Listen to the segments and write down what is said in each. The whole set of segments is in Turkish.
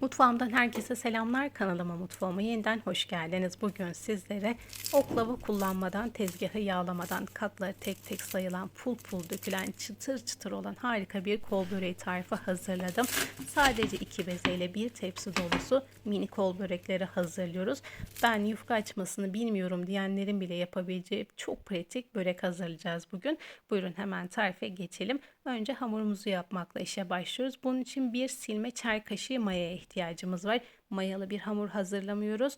Mutfağımdan herkese selamlar. Kanalıma mutfağıma yeniden hoş geldiniz. Bugün sizlere oklava kullanmadan, tezgahı yağlamadan, katları tek tek sayılan, pul pul dökülen, çıtır çıtır olan harika bir kol böreği tarifi hazırladım. Sadece iki bezeyle bir tepsi dolusu mini kol börekleri hazırlıyoruz. Ben yufka açmasını bilmiyorum diyenlerin bile yapabileceği çok pratik börek hazırlayacağız bugün. Buyurun hemen tarife geçelim. Önce hamurumuzu yapmakla işe başlıyoruz. Bunun için bir silme çay kaşığı mayaya ihtiyacımız var. Mayalı bir hamur hazırlamıyoruz.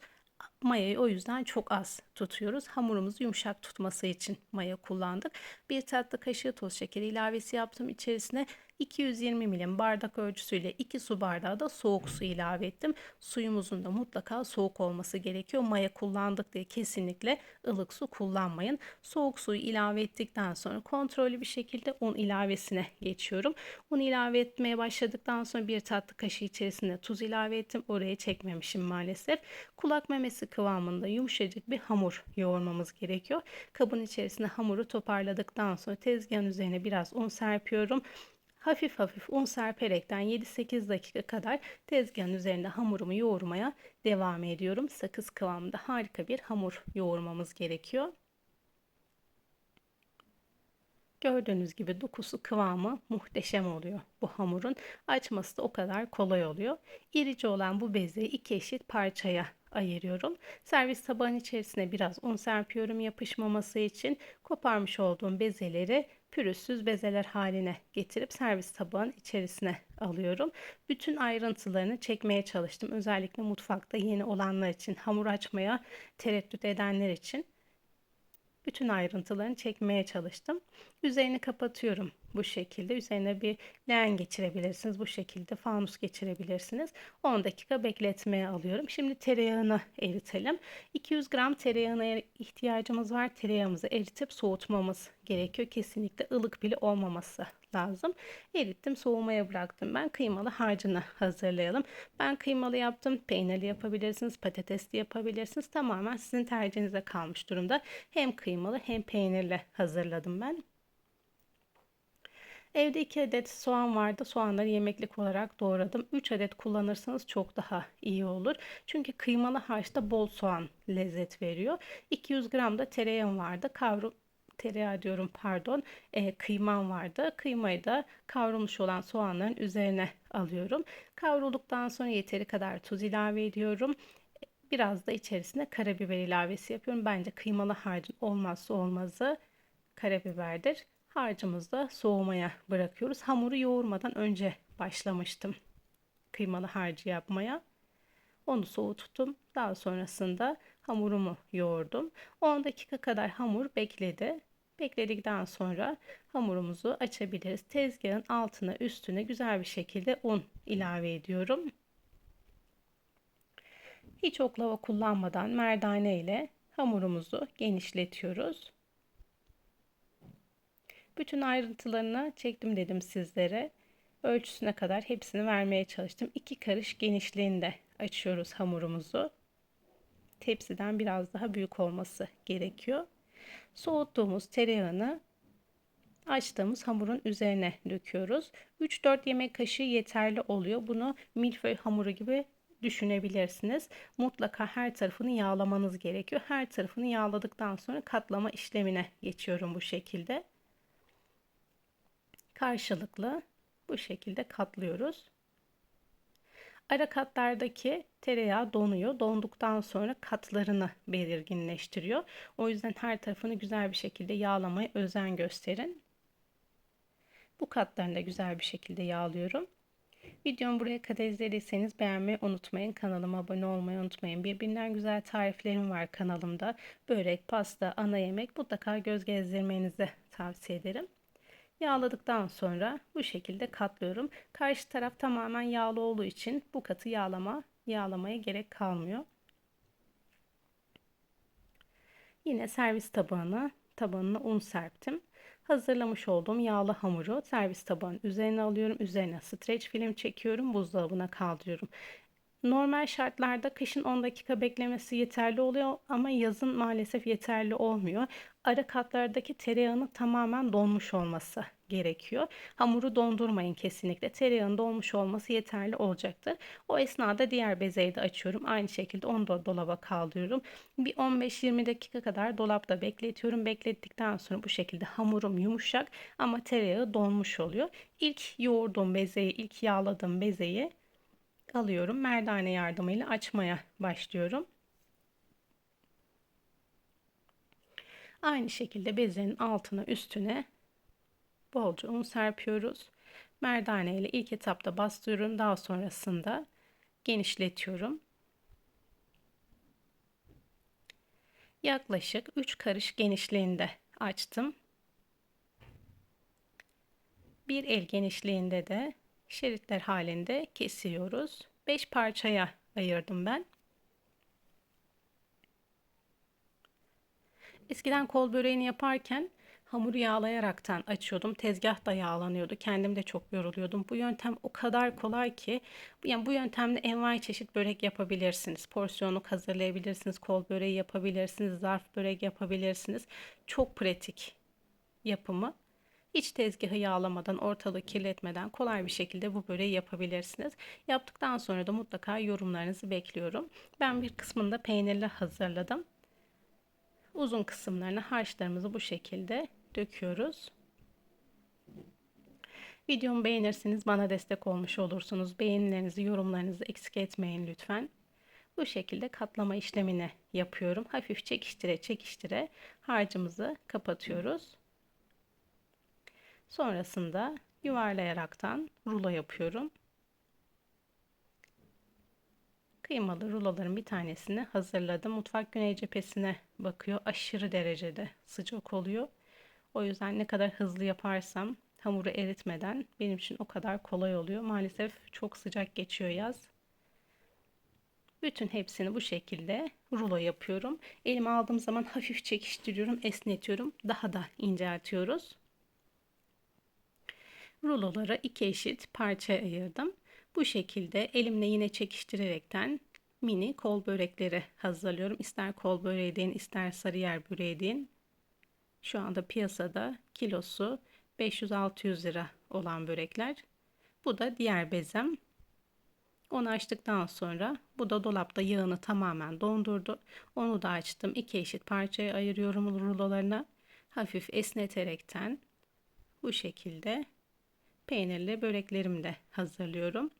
Mayayı o yüzden çok az tutuyoruz. Hamurumuzu yumuşak tutması için maya kullandık. Bir tatlı kaşığı toz şekeri ilavesi yaptım. İçerisine 220 milim bardak ölçüsüyle 2 su bardağı da soğuk su ilave ettim. Suyumuzun da mutlaka soğuk olması gerekiyor. Maya kullandık diye kesinlikle ılık su kullanmayın. Soğuk suyu ilave ettikten sonra kontrollü bir şekilde un ilavesine geçiyorum. Un ilave etmeye başladıktan sonra bir tatlı kaşığı içerisinde tuz ilave ettim. Oraya çekmemişim maalesef. Kulak memesi kıvamında yumuşacık bir hamur yoğurmamız gerekiyor. Kabın içerisine hamuru toparladıktan sonra tezgahın üzerine biraz un serpiyorum. Hafif hafif un serperekten 7-8 dakika kadar tezgahın üzerinde hamurumu yoğurmaya devam ediyorum. Sakız kıvamında harika bir hamur yoğurmamız gerekiyor. Gördüğünüz gibi dokusu kıvamı muhteşem oluyor bu hamurun. Açması da o kadar kolay oluyor. İrice olan bu bezeyi iki eşit parçaya ayırıyorum. Servis tabağın içerisine biraz un serpiyorum yapışmaması için. Koparmış olduğum bezeleri pürüzsüz bezeler haline getirip servis tabağın içerisine alıyorum. Bütün ayrıntılarını çekmeye çalıştım. Özellikle mutfakta yeni olanlar için, hamur açmaya tereddüt edenler için bütün ayrıntılarını çekmeye çalıştım. Üzerini kapatıyorum bu şekilde. Üzerine bir leğen geçirebilirsiniz. Bu şekilde fanus geçirebilirsiniz. 10 dakika bekletmeye alıyorum. Şimdi tereyağını eritelim. 200 gram tereyağına ihtiyacımız var. Tereyağımızı eritip soğutmamız gerekiyor. Kesinlikle ılık bile olmaması lazım. Erittim soğumaya bıraktım ben. Kıymalı harcını hazırlayalım. Ben kıymalı yaptım. Peynirli yapabilirsiniz. Patatesli yapabilirsiniz. Tamamen sizin tercihinize kalmış durumda. Hem kıymalı hem peynirli hazırladım ben. Evde 2 adet soğan vardı. Soğanları yemeklik olarak doğradım. 3 adet kullanırsanız çok daha iyi olur. Çünkü kıymalı harçta bol soğan lezzet veriyor. 200 gram da tereyağım vardı. Kavru tereyağı diyorum pardon. E, kıymam vardı. Kıymayı da kavrulmuş olan soğanların üzerine alıyorum. Kavrulduktan sonra yeteri kadar tuz ilave ediyorum. Biraz da içerisine karabiber ilavesi yapıyorum. Bence kıymalı harcın olmazsa olmazı karabiberdir. Harcımızı da soğumaya bırakıyoruz. Hamuru yoğurmadan önce başlamıştım kıymalı harcı yapmaya. Onu soğuttum. Daha sonrasında hamurumu yoğurdum. 10 dakika kadar hamur bekledi. Bekledikten sonra hamurumuzu açabiliriz. Tezgahın altına üstüne güzel bir şekilde un ilave ediyorum. Hiç oklava kullanmadan merdane ile hamurumuzu genişletiyoruz. Bütün ayrıntılarını çektim dedim sizlere. Ölçüsüne kadar hepsini vermeye çalıştım. İki karış genişliğinde açıyoruz hamurumuzu. Tepsiden biraz daha büyük olması gerekiyor. Soğuttuğumuz tereyağını açtığımız hamurun üzerine döküyoruz. 3-4 yemek kaşığı yeterli oluyor. Bunu milföy hamuru gibi düşünebilirsiniz. Mutlaka her tarafını yağlamanız gerekiyor. Her tarafını yağladıktan sonra katlama işlemine geçiyorum bu şekilde karşılıklı bu şekilde katlıyoruz. Ara katlardaki tereyağı donuyor. Donduktan sonra katlarını belirginleştiriyor. O yüzden her tarafını güzel bir şekilde yağlamaya özen gösterin. Bu katlarını da güzel bir şekilde yağlıyorum. Videomu buraya kadar izlediyseniz beğenmeyi unutmayın. Kanalıma abone olmayı unutmayın. Birbirinden güzel tariflerim var kanalımda. Börek, pasta, ana yemek mutlaka göz gezdirmenizi tavsiye ederim. Yağladıktan sonra bu şekilde katlıyorum. Karşı taraf tamamen yağlı olduğu için bu katı yağlama yağlamaya gerek kalmıyor. Yine servis tabağına tabanına un serptim. Hazırlamış olduğum yağlı hamuru servis tabağının üzerine alıyorum. Üzerine streç film çekiyorum. Buzdolabına kaldırıyorum. Normal şartlarda kışın 10 dakika beklemesi yeterli oluyor ama yazın maalesef yeterli olmuyor. Ara katlardaki tereyağının tamamen donmuş olması gerekiyor. Hamuru dondurmayın kesinlikle. Tereyağın donmuş olması yeterli olacaktır. O esnada diğer bezeyi de açıyorum. Aynı şekilde onu da dolaba kaldırıyorum. Bir 15-20 dakika kadar dolapta bekletiyorum. Beklettikten sonra bu şekilde hamurum yumuşak ama tereyağı donmuş oluyor. İlk yoğurduğum bezeyi, ilk yağladığım bezeyi alıyorum. Merdane yardımıyla açmaya başlıyorum. Aynı şekilde bezenin altına üstüne bolca un serpiyoruz. Merdane ile ilk etapta bastırıyorum. Daha sonrasında genişletiyorum. Yaklaşık 3 karış genişliğinde açtım. Bir el genişliğinde de şeritler halinde kesiyoruz. 5 parçaya ayırdım ben. Eskiden kol böreğini yaparken hamuru yağlayaraktan açıyordum. Tezgah da yağlanıyordu. Kendim de çok yoruluyordum. Bu yöntem o kadar kolay ki yani bu yöntemle envai çeşit börek yapabilirsiniz. Porsiyonluk hazırlayabilirsiniz. Kol böreği yapabilirsiniz. Zarf börek yapabilirsiniz. Çok pratik yapımı. Hiç tezgahı yağlamadan, ortalığı kirletmeden kolay bir şekilde bu böreği yapabilirsiniz. Yaptıktan sonra da mutlaka yorumlarınızı bekliyorum. Ben bir kısmını da peynirle hazırladım. Uzun kısımlarını harçlarımızı bu şekilde döküyoruz. Videomu beğenirseniz bana destek olmuş olursunuz. Beğenilerinizi, yorumlarınızı eksik etmeyin lütfen. Bu şekilde katlama işlemini yapıyorum. Hafif çekiştire çekiştire harcımızı kapatıyoruz. Sonrasında yuvarlayaraktan rulo yapıyorum. Kıymalı ruloların bir tanesini hazırladım. Mutfak güney cephesine bakıyor. Aşırı derecede sıcak oluyor. O yüzden ne kadar hızlı yaparsam hamuru eritmeden benim için o kadar kolay oluyor. Maalesef çok sıcak geçiyor yaz. Bütün hepsini bu şekilde rulo yapıyorum. Elime aldığım zaman hafif çekiştiriyorum, esnetiyorum. Daha da inceltiyoruz. Ruloları iki eşit parçaya ayırdım. Bu şekilde elimle yine çekiştirerekten mini kol börekleri hazırlıyorum. İster kol böreği deyin, ister sarıyer böreği deyin. Şu anda piyasada kilosu 500-600 lira olan börekler. Bu da diğer bezem. Onu açtıktan sonra bu da dolapta yağını tamamen dondurdu. Onu da açtım. İki eşit parçaya ayırıyorum rulolarına. Hafif esneterekten bu şekilde peynirli böreklerimi de hazırlıyorum.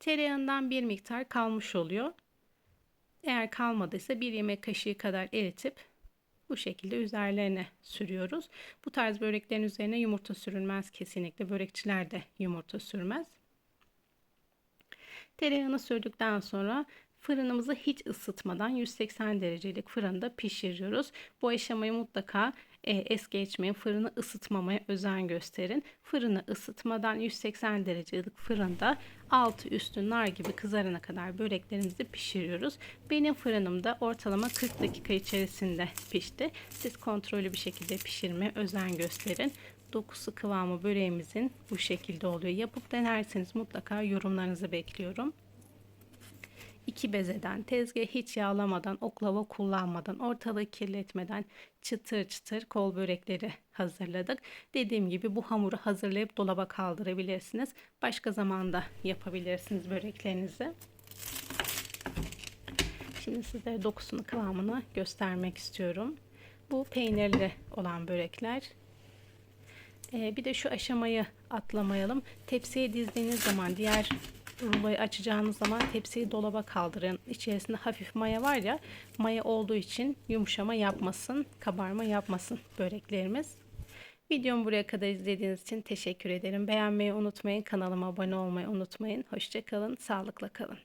Tereyağından bir miktar kalmış oluyor. Eğer kalmadıysa bir yemek kaşığı kadar eritip bu şekilde üzerlerine sürüyoruz. Bu tarz böreklerin üzerine yumurta sürülmez kesinlikle. Börekçiler de yumurta sürmez. Tereyağını sürdükten sonra fırınımızı hiç ısıtmadan 180 derecelik fırında pişiriyoruz. Bu aşamayı mutlaka e, es geçmeyin. Fırını ısıtmamaya özen gösterin. Fırını ısıtmadan 180 derecelik fırında altı üstü nar gibi kızarana kadar böreklerimizi pişiriyoruz. Benim fırınımda ortalama 40 dakika içerisinde pişti. Siz kontrollü bir şekilde pişirmeye özen gösterin. Dokusu kıvamı böreğimizin bu şekilde oluyor. Yapıp denerseniz mutlaka yorumlarınızı bekliyorum iki bezeden, tezgahı hiç yağlamadan, oklava kullanmadan, ortalığı kirletmeden çıtır çıtır kol börekleri hazırladık. Dediğim gibi bu hamuru hazırlayıp dolaba kaldırabilirsiniz. Başka zamanda yapabilirsiniz böreklerinizi. Şimdi size dokusunu kıvamını göstermek istiyorum. Bu peynirli olan börekler. Ee, bir de şu aşamayı atlamayalım. Tepsiye dizdiğiniz zaman diğer ruloyu açacağınız zaman tepsiyi dolaba kaldırın. İçerisinde hafif maya var ya maya olduğu için yumuşama yapmasın, kabarma yapmasın böreklerimiz. Videomu buraya kadar izlediğiniz için teşekkür ederim. Beğenmeyi unutmayın. Kanalıma abone olmayı unutmayın. Hoşçakalın. Sağlıkla kalın.